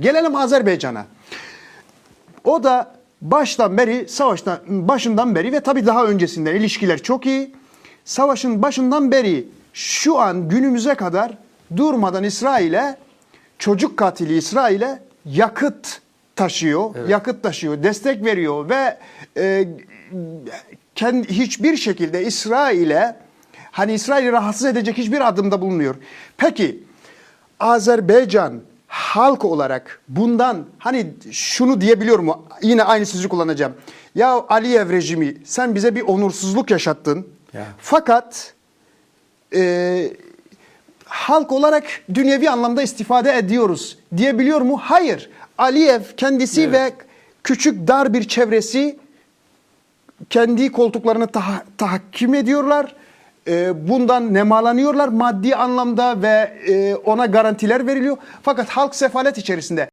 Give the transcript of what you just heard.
Gelelim Azerbaycan'a. O da baştan beri, savaştan başından beri ve tabii daha öncesinden ilişkiler çok iyi. Savaşın başından beri şu an günümüze kadar durmadan İsrail'e çocuk katili İsrail'e yakıt taşıyor, yakıt taşıyor, destek veriyor ve e, kendi, hiçbir şekilde İsrail'e hani İsrail'i rahatsız edecek hiçbir adımda bulunuyor. Peki Azerbaycan halk olarak bundan hani şunu diyebiliyor mu? Yine aynı sözü kullanacağım. Ya Aliyev rejimi sen bize bir onursuzluk yaşattın. Ya. Fakat e, halk olarak dünyevi anlamda istifade ediyoruz diyebiliyor mu? Hayır. Aliyev kendisi ve küçük dar bir çevresi kendi koltuklarını tah- tahkim ediyorlar. E, bundan nemalanıyorlar maddi anlamda ve e, ona garantiler veriliyor. Fakat halk sefalet içerisinde.